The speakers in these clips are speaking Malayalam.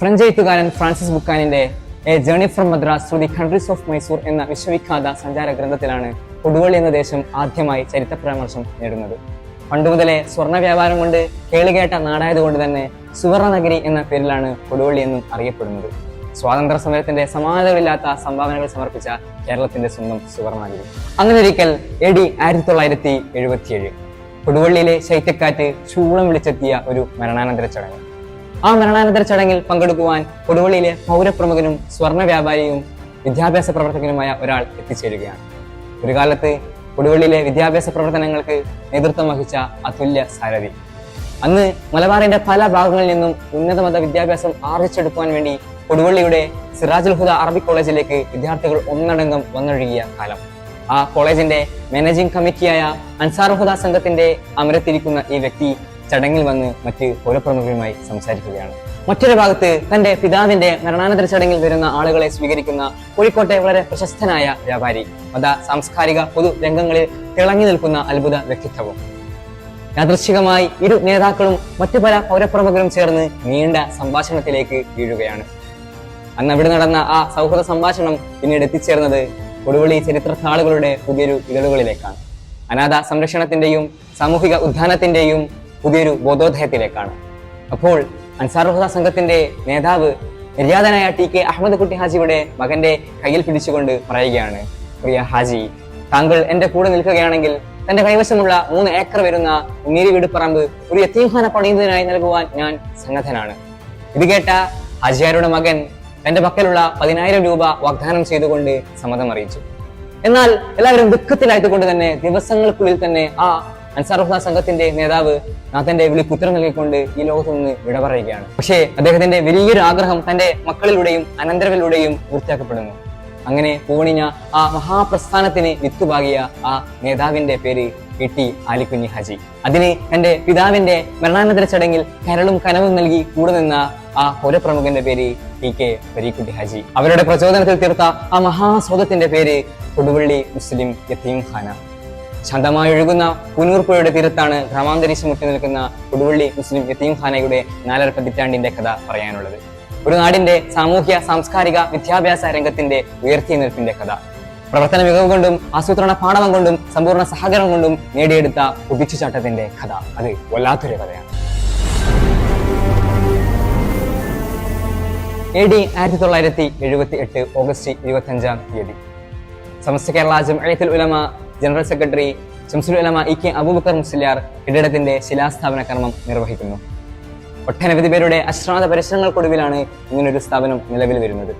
ഫ്രഞ്ച് എഴുത്തുകാരൻ Francis ബുക്കാനിന്റെ a journey from Madras to the countries of Mysore എന്ന വിശ്വവിഖ്യാത സഞ്ചാര ഗ്രന്ഥത്തിലാണ് കൊടുവള്ളി എന്ന ദേശം ആദ്യമായി ചരിത്ര പരാമർശം നേടുന്നത് പണ്ടുമുതലേ സ്വർണ വ്യാപാരം കൊണ്ട് കേളുകേട്ട നാടായതുകൊണ്ട് തന്നെ സുവർണ നഗരി എന്ന പേരിലാണ് കൊടുവള്ളി എന്നും അറിയപ്പെടുന്നത്. സ്വാതന്ത്ര്യ സമരത്തിന്റെ സമാനതകളില്ലാത്ത സംഭാവനകൾ സമർപ്പിച്ച കേരളത്തിന്റെ സ്വന്തം സുവർണനഗരി അങ്ങനെ ഒരിക്കൽ എ ഡി ആയിരത്തി തൊള്ളായിരത്തി എഴുപത്തിയേഴ്. കൊടുവള്ളിയിലെ ശൈത്യക്കാറ്റ് ചൂളം വിളിച്ചെത്തിയ ഒരു മരണാനന്തര ചടങ്ങ്. ആ മരണാനന്തര ചടങ്ങിൽ പങ്കെടുക്കുവാൻ കൊടുവള്ളിയിലെ പൗരപ്രമുഖനും സ്വർണ വ്യാപാരിയും വിദ്യാഭ്യാസ പ്രവർത്തകനുമായ ഒരാൾ എത്തിച്ചേരുകയാണ്. ഒരു കാലത്ത് കൊടുവള്ളിയിലെ വിദ്യാഭ്യാസ പ്രവർത്തനങ്ങൾക്ക് നേതൃത്വം വഹിച്ച അതുല്യ സാരഥി. അന്ന് മലബാറിന്റെ പല ഭാഗങ്ങളിൽ നിന്നും ഉന്നതമത വിദ്യാഭ്യാസം ആർജിച്ചെടുക്കുവാൻ വേണ്ടി കൊടുവള്ളിയുടെ സിറാജുൽ ഹുദ അറബിക് കോളേജിലേക്ക് വിദ്യാർത്ഥികൾ ഒന്നടങ്കം വന്നൊഴുകിയ കാലം. ആ കോളേജിന്റെ മാനേജിംഗ് കമ്മിറ്റിയായ അൻസാർ ഹുദ സംഘത്തിന്റെ അമരത്തിരിക്കുന്ന ഈ വ്യക്തി ചടങ്ങിൽ വന്ന് മറ്റ് പൗരപ്രമുഖരുമായി സംസാരിക്കുകയാണ്. മറ്റൊരു ഭാഗത്ത് തന്റെ പിതാവിന്റെ മരണാനന്തര ചടങ്ങിൽ വരുന്ന ആളുകളെ സ്വീകരിക്കുന്ന കോഴിക്കോട്ടെ വളരെ പ്രശസ്തനായ വ്യാപാരി. മത സാംസ്കാരിക പൊതു രംഗങ്ങളിൽ തിളങ്ങി നിൽക്കുന്ന അത്ഭുത വ്യക്തിത്വവും. യാദൃശ്ചികമായി ഇരു നേതാക്കളും മറ്റു പല പൗരപ്രമുഖരും ചേർന്ന് നീണ്ട സംഭാഷണത്തിലേക്ക് വീഴുകയാണ്. അന്ന് അവിടെ നടന്ന ആ സൗഹൃദ സംഭാഷണം പിന്നീട് എത്തിച്ചേർന്നത് കൊടുവള്ളി ചരിത്ര താളുകളുടെ പുതിയൊരു ഇതളുകളിലേക്കാണ് അനാഥ സംരക്ഷണത്തിന്റെയും സാമൂഹിക ഉദ്ധാനത്തിന്റെയും പുതിയൊരു ബോധോദയത്തിലേക്കാണ്. അപ്പോൾ അൻസാറുഹദ സംഘത്തിന്റെ നേതാവ് നിര്യാതനായ ടി കെ അഹമ്മദ് കുട്ടി ഹാജിയുടെ മകന്റെ കയ്യിൽ പിടിച്ചുകൊണ്ട് പറയുകയാണ് പ്രിയ ഹാജി താങ്കൾ എന്റെ കൂടെ നിൽക്കുകയാണെങ്കിൽ തന്റെ കൈവശമുള്ള മൂന്ന് ഏക്കർ വരുന്ന ഉന്നീരി വീട് പറമ്പ് ഒരു യത്തീംഖാന പണിയുന്നതിനായി നൽകുവാൻ ഞാൻ സന്നദ്ധനാണ്. ഇത് കേട്ട ഹാജിയാരുടെ മകൻ തന്റെ പക്കലുള്ള പതിനായിരം രൂപ വാഗ്ദാനം ചെയ്തുകൊണ്ട് സമ്മതം അറിയിച്ചു എന്നാൽ എല്ലാവരും ദുഃഖത്തിലായതുകൊണ്ട് തന്നെ ദിവസങ്ങൾക്കുള്ളിൽ തന്നെ ആ അൻസാറുഹ സംഘത്തിന്റെ നേതാവ് നാഥന്റെ വിളിക്ക് ഉത്തരം നൽകിക്കൊണ്ട് ഈ ലോകത്തു നിന്ന് വിട പറയുകയാണ്. പക്ഷേ അദ്ദേഹത്തിന്റെ വലിയൊരു ആഗ്രഹം തന്റെ മക്കളിലൂടെയും അനന്തരങ്ങളിലൂടെയും പൂർത്തിയാക്കപ്പെടുന്നു. അങ്ങനെ പൂണിഞ്ഞ ആ മഹാപ്രസ്ഥാനത്തിന് വിത്തുപാകിയ ആ നേതാവിന്റെ പേര് പി ടി ആലിക്കുഞ്ഞി ഹാജി. അതിന് തന്റെ പിതാവിന്റെ മരണാനന്തര ചടങ്ങിൽ കരളും കനവും നൽകി കൂടെ നിന്ന ആ പൗരപ്രമുഖന്റെ പേര് ടി കെ പരീക്കുട്ടി ഹാജി. അവരുടെ പ്രചോദനത്തിൽ തീർത്ത ആ മഹാസ്വതത്തിന്റെ പേര് കൊടുവള്ളി മുസ്ലിം യത്തീം ഖാന. ശാന്തമായി ഒഴുകുന്ന പുനൂർ പുഴയുടെ തീരത്താണ് ഗ്രാമാന്തരീക്ഷം മുട്ടി നിൽക്കുന്ന കൊടുവള്ളി മുസ്ലിം യത്തീം ഖാനയുടെ നാലര പതിറ്റാണ്ടിന്റെ കഥ പറയാനുള്ളത്. ഒരു നാടിന്റെ സാമൂഹ്യ സാംസ്കാരിക വിദ്യാഭ്യാസ രംഗത്തിന്റെ ഉയർത്തിയെഴുന്നേൽപ്പിന്റെ കഥ. പ്രവർത്തന മികവ് കൊണ്ടും ആസൂത്രണ പാഠവം കൊണ്ടും സമ്പൂർണ സഹകരണം കൊണ്ടും നേടിയെടുത്ത കുതിച്ചുചാട്ടത്തിന്റെ കഥ. അത് വല്ലാത്തൊരു കഥയാണ്. എ ഡി ആയിരത്തി തൊള്ളായിരത്തി എഴുപത്തി എട്ട് ഓഗസ്റ്റ് ഇരുപത്തി അഞ്ചാം തീയതി. സമസ്ത കേരള എഴുത്തിൽ Ulama general secretary Shamsul Ulama E K Abubakar Musliyar കെട്ടിടത്തിന്റെ ശിലാസ്ഥാപന കർമ്മം നിർവഹിക്കുന്നു. ഒട്ടനവധി പേരുടെ അശ്രാന്ത പരിശ്രമങ്ങൾക്കൊടുവിലാണ് ഇങ്ങനൊരു സ്ഥാപനം നിലവിൽ വരുന്നത്.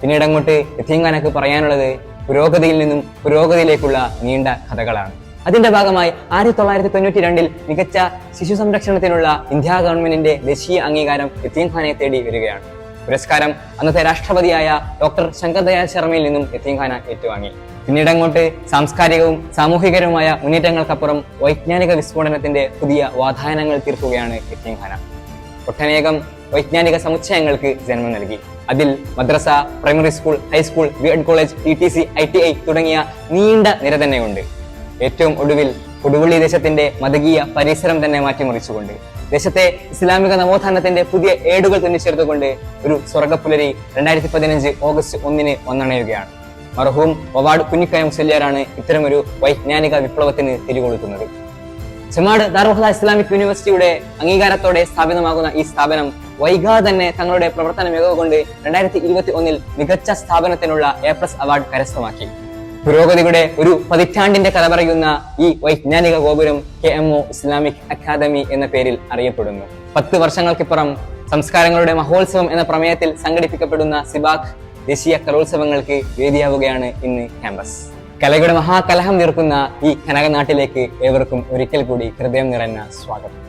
പിന്നീട് അങ്ങോട്ട് യത്തീംഖാനക്ക് പറയാനുള്ളത് പുരോഗതിയിൽ നിന്നും പുരോഗതിയിലേക്കുള്ള നീണ്ട കഥകളാണ്. അതിന്റെ ഭാഗമായി ആയിരത്തി തൊള്ളായിരത്തി തൊണ്ണൂറ്റി രണ്ടിൽ മികച്ച ശിശു സംരക്ഷണത്തിനുള്ള ഇന്ത്യ ഗവൺമെന്റിന്റെ ദേശീയ അംഗീകാരം എത്തിയംഖാനെ തേടി വരികയാണ്. പുരസ്കാരം അന്നത്തെ രാഷ്ട്രപതിയായ ഡോക്ടർ ശങ്കർ ദയാൽ ശർമ്മയിൽ നിന്നും എത്തിയംഖാന ഏറ്റുവാങ്ങി. പിന്നീട് അങ്ങോട്ട് സാംസ്കാരികവും സാമൂഹികരവുമായ മുന്നേറ്റങ്ങൾക്കപ്പുറം വൈജ്ഞാനിക വിസ്ഫോടനത്തിന്റെ പുതിയ വാതായനങ്ങൾ തീർക്കുകയാണ് യത്തീംഖാന ഒട്ടനേകം വൈജ്ഞാനിക സമുച്ചയങ്ങൾക്ക് ജന്മം നൽകി. അതിൽ മദ്രസ primary school high school B Ed college T T C I T I തുടങ്ങിയ നീണ്ട നിര തന്നെയുണ്ട്. ഏറ്റവും ഒടുവിൽ കൊടുവള്ളി ദേശത്തിന്റെ മതകീയ പരിസരം തന്നെ മാറ്റിമറിച്ചുകൊണ്ട് ദേശത്തെ ഇസ്ലാമിക നവോത്ഥാനത്തിന്റെ പുതിയ ഏടുകൾ തന്നെ ചേർത്തുകൊണ്ട് ഒരു സ്വർഗപ്പുലരി രണ്ടായിരത്തി പതിനഞ്ച് ഓഗസ്റ്റ് ഒന്നിന് വന്നണയുകയാണ്. മർഹൂം ഒവാർഡ് കുഞ്ഞിക്കയ മുസല്യാരാണ് ഇത്തരമൊരു വൈജ്ഞാനിക വിപ്ലവത്തിന് തിരികൊളുത്തുന്നത്. സെമാഡ് ദാറുഹദ ഇസ്ലാമിക് യൂണിവേഴ്സിറ്റിയുടെ അംഗീകാരത്തോടെ സ്ഥാപിതമാകുന്ന ഈ സ്ഥാപനം വൈകാതെ തന്നെ തങ്ങളുടെ പ്രവർത്തന മികവ് കൊണ്ട് രണ്ടായിരത്തി ഇരുപത്തി ഒന്നിൽ മികച്ച സ്ഥാപനത്തിനുള്ള എ പ്ലസ് അവാർഡ് കരസ്ഥമാക്കി. പുരോഗതിയുടെ ഒരു പതിറ്റാണ്ടിന്റെ കഥ പറയുന്ന ഈ വൈജ്ഞാനിക ഗോപുരം K M O Islamic academy എന്ന പേരിൽ അറിയപ്പെടുന്നു. പത്ത് വർഷങ്ങൾക്കിപ്പുറം സംസ്കാരങ്ങളുടെ മഹോത്സവം എന്ന പ്രമേയത്തിൽ സംഘടിപ്പിക്കപ്പെടുന്ന സിബാഖ് ദേശീയ കലോത്സവങ്ങൾക്ക് വേദിയാവുകയാണ് ഇന്ന് ക്യാമ്പസ്. കലയുടെ മഹാകലഹം തീർക്കുന്ന ഈ കനകനാട്ടിലേക്ക് ഏവർക്കും ഒരിക്കൽ കൂടി ഹൃദയം നിറഞ്ഞ സ്വാഗതം.